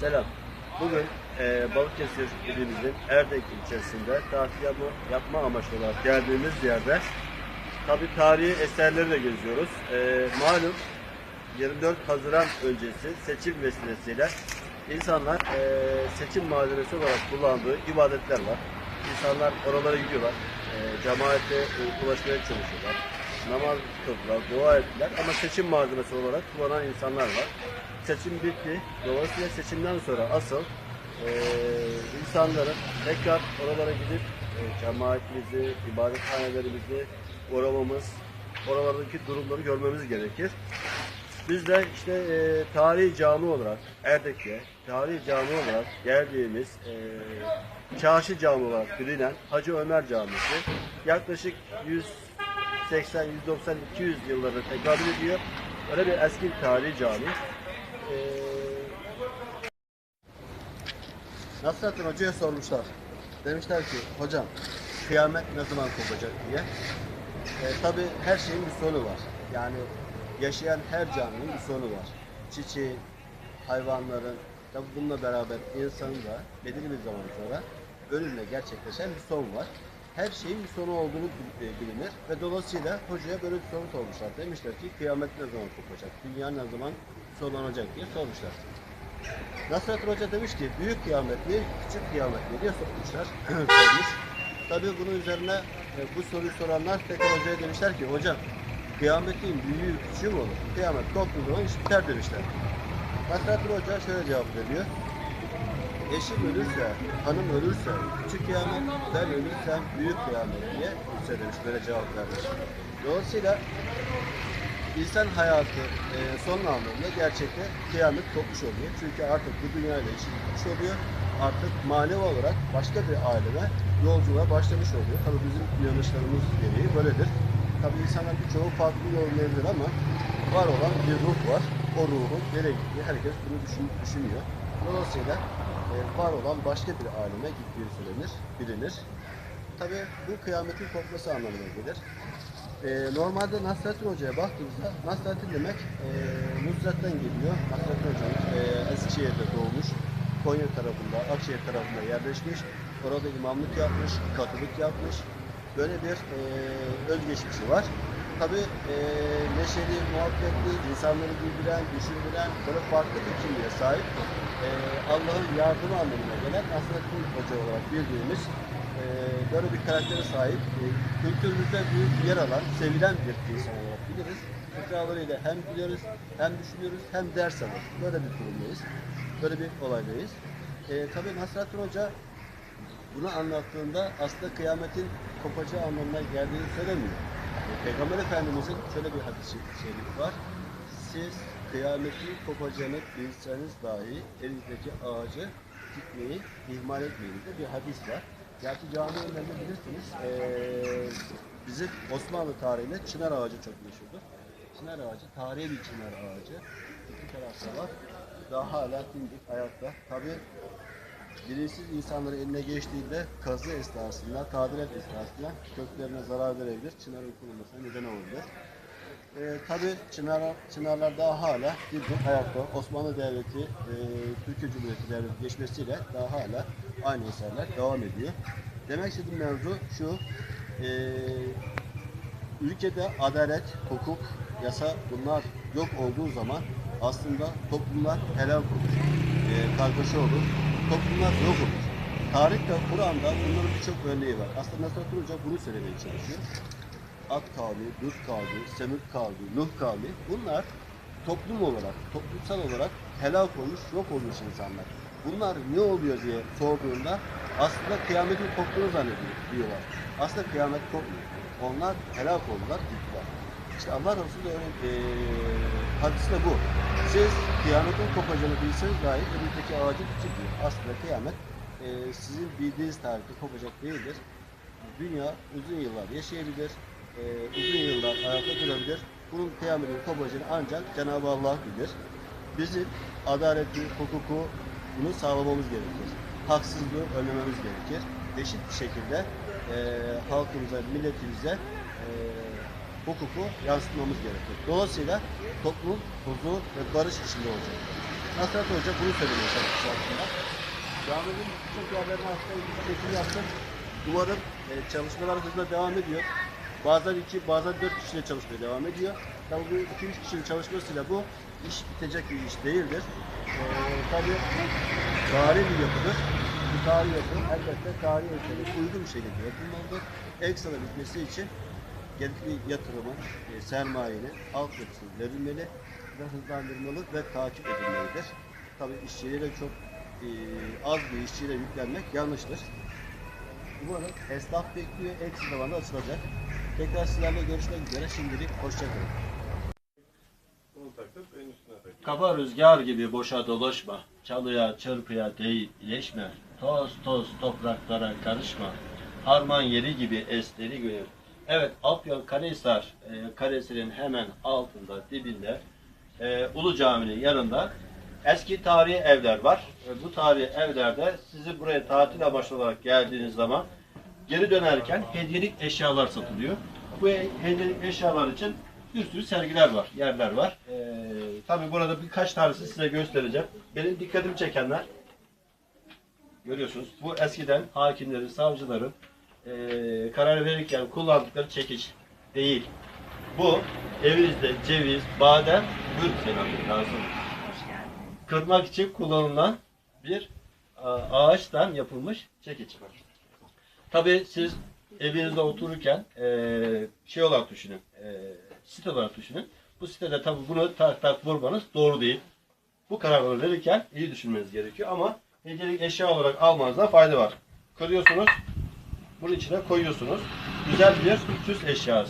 Selam. Bugün e, Balıkesir ilimizin Erdek ilçesinde tatil yapma, yapma amaçlı olarak geldiğimiz yerde tabi tarihi eserleri de geziyoruz. E, malum 24 Haziran öncesi seçim vesilesiyle insanlar e, seçim malzemesi olarak kullandığı ibadetler var. İnsanlar oralara gidiyorlar. E, cemaate e, ulaşmaya çalışıyorlar. Namaz kıldılar, dua ettiler ama seçim malzemesi olarak kullanan insanlar var. Seçim bitti. Dolayısıyla seçimden sonra asıl e, insanların tekrar oralara gidip e, cemaatimizi, ibadethanelerimizi uğramamız, oralardaki durumları görmemiz gerekir. Biz de işte e, tarihi cami olarak Erdek'te tarihi cami olarak geldiğimiz e, Çarşı Cami olarak bilinen Hacı Ömer Camisi yaklaşık 180, 190, 200 yılları tekabül ediyor. Öyle bir eski tarihi cami. E, Nasrettin Hoca'ya sormuşlar. Demişler ki hocam kıyamet ne zaman kopacak diye. E, Tabi her şeyin bir sonu var. Yani yaşayan her canlının bir sonu var. Çiçeğin, hayvanların, tabi bununla beraber insanın da belirli bir zaman sonra ölümle gerçekleşen bir son var. Her şeyin bir sonu olduğunu e, bilinir ve dolayısıyla hocaya böyle bir soru sormuşlar. Demişler ki kıyamet ne zaman kopacak, dünya ne zaman sonlanacak diye sormuşlar. Nasrettin Hoca demiş ki büyük kıyamet mi, küçük kıyamet mi diye sormuşlar. Sormuş. Tabii bunun üzerine e, bu soruyu soranlar tekrar hocaya demişler ki hocam kıyametin büyüğü küçüğü mü olur? Kıyamet koptuğu zaman iş biter demişler. Nasrettin Hoca şöyle cevap veriyor. Eşim ölürse, hanım ölürse, küçük kıyamet, ben ölürsem büyük kıyamet diye söylemiş, böyle cevap vermiş. Dolayısıyla İnsan hayatı e, son anlamda gerçekte kıyamet kopmuş oluyor. Çünkü artık bu dünyayla işi bitmiş oluyor. Artık manevi olarak başka bir aleme yolculuğa başlamış oluyor. Tabii bizim inanışlarımız gereği böyledir. Tabii insanlar birçoğu farklı yorumlayabilir ama var olan bir ruh var. O ruhun nereye gittiği herkes bunu düşün, düşünüyor. Dolayısıyla e, var olan başka bir aleme gittiği söylenir, bilinir. Tabii bu kıyametin kopması anlamına gelir. Ee, normalde Nasrettin Hoca'ya baktığımızda Nasrettin demek e, Nusret'ten geliyor. Nasrettin Hoca e, Eskişehir'de doğmuş. Konya tarafında, Akşehir tarafında yerleşmiş. Orada imamlık yapmış, katılık yapmış. Böyle bir e, özgeçmişi var. Tabi e, neşeli, muhabbetli, insanları güldüren, düşündüren, böyle farklı bir kimliğe sahip e, Allah'ın yardımı anlamına gelen Nasrettin Hoca olarak bildiğimiz e, böyle bir karaktere sahip, e, kültürümüzde büyük yer alan, sevilen bir insan olarak biliriz. Fıkralarıyla hem biliyoruz, hem düşünüyoruz, hem ders alıyoruz. Böyle bir durumdayız. Böyle bir olaydayız. E, tabii Nasrettin Hoca bunu anlattığında aslında kıyametin kopacağı anlamına geldiğini söylemiyor. E, Peygamber Efendimizin şöyle bir hadis-i şerif var. Siz kıyametin kopacağını bilseniz dahi elinizdeki ağacı dikmeyi ihmal etmeyin de bir hadis var. Gerçi cami önlerinde bilirsiniz eee, bizim Osmanlı tarihinde çınar ağacı çok meşhurdur. Çınar ağacı tarihi bir çınar ağacı. İki tarafta var. Daha hala dimdik ayakta. Tabii bilinçsiz insanların eline geçtiğinde kazı esnasında, tadilat esnasında köklerine zarar verebilir. Çınarın kurulmasına neden olabilir. Ee, Tabi çınar, çınarlar daha hala dimdik ayakta. Osmanlı Devleti, e, Türkiye Cumhuriyeti Devleti geçmesiyle daha hala aynı eserler devam ediyor. Demek istediğim mevzu şu, e, ülkede adalet, hukuk, yasa bunlar yok olduğu zaman aslında toplumlar helal olur, e, kargaşa olur, toplumlar yok olur. Tarihte, Kur'an'da bunların birçok örneği var. Aslında Nasrettin Hoca bunu söylemeye çalışıyor. Ad kavmi, Lut kavmi, Semud kavmi, Nuh kavmi bunlar toplum olarak, toplumsal olarak helak olmuş, yok olmuş insanlar. Bunlar ne oluyor diye sorduğunda aslında kıyametin koptuğunu zannediyor diyorlar. Aslında kıyamet kopmuyor. Onlar helak oldular, gittiler. İşte Allah Resulü öyle eee hadisi de bu. Siz kıyametin kopacağını bilseniz dahi önünüzdeki ağacı tutuyor. Aslında kıyamet eee, sizin bildiğiniz tarihte kopacak değildir. Dünya uzun yıllar yaşayabilir, eee, uzun yıllar ayakta durabilir. Bunun kıyametin kopacağını ancak Cenab-ı Allah bilir. Bizim adaleti, hukuku bunu sağlamamız gerekir. Haksızlığı önlememiz gerekir. Eşit bir şekilde eee halkımıza, milletimize eee hukuku yansıtmamız gerekir. Dolayısıyla toplum huzur ve barış içinde olacak. Nasrat Hoca bunu söylemeye çalışmış aslında. Caminin birçok yerlerine aslında ilgili çekim yaptım. Umarım e, çalışmalar hızla devam ediyor. Bazen iki, bazen dört kişiyle çalışmaya devam ediyor. Tabii bu iki üç kişinin çalışmasıyla bu iş bitecek bir iş değildir. E, tabii tarihi bir yapıdır. Bu tarihi yapı elbette tarihi ölçüde uygun bir şekilde yapılmalıdır. Ekstra bitmesi için gerekli yatırımın, e, sermayenin altyapısı verilmeli ve hızlandırmalı ve takip edilmelidir. Tabii işçilere çok e, az bir işçiyle yüklenmek yanlıştır. Umarım esnaf bekliyor, eksi zamanda açılacak. Tekrar sizlerle görüşmek üzere. Şimdilik hoşçakalın. Kaba rüzgar gibi boşa dolaşma, çalıya çırpıya değişme, toz toz topraklara karışma, harman yeri gibi esleri gönül. Evet, Afyon Karahisar e, Kalesi'nin hemen altında, dibinde, e, Ulu Cami'nin yanında eski tarihi evler var. E, bu tarihi evlerde sizi buraya tatil amaçlı olarak geldiğiniz zaman geri dönerken hediyelik eşyalar satılıyor. Hediyelik eşyalar için bir sürü sergiler var, yerler var. Ee, tabii burada birkaç tanesi size göstereceğim. Benim dikkatimi çekenler görüyorsunuz. Bu eskiden hakimlerin, savcıların ee, karar verirken kullandıkları çekiç değil. Bu evinizde ceviz, badem, gül lazım. Kırmak için kullanılan bir ağaçtan yapılmış çekiç. Tabii siz evinizde otururken eee, şey olarak düşünün, eee site olarak düşünün. Bu sitede tabii bunu tak tak vurmanız doğru değil. Bu kararları verirken iyi düşünmeniz gerekiyor ama hediyelik eşya olarak almanızda fayda var. Kırıyorsunuz, bunun içine koyuyorsunuz. Güzel bir süs eşyası.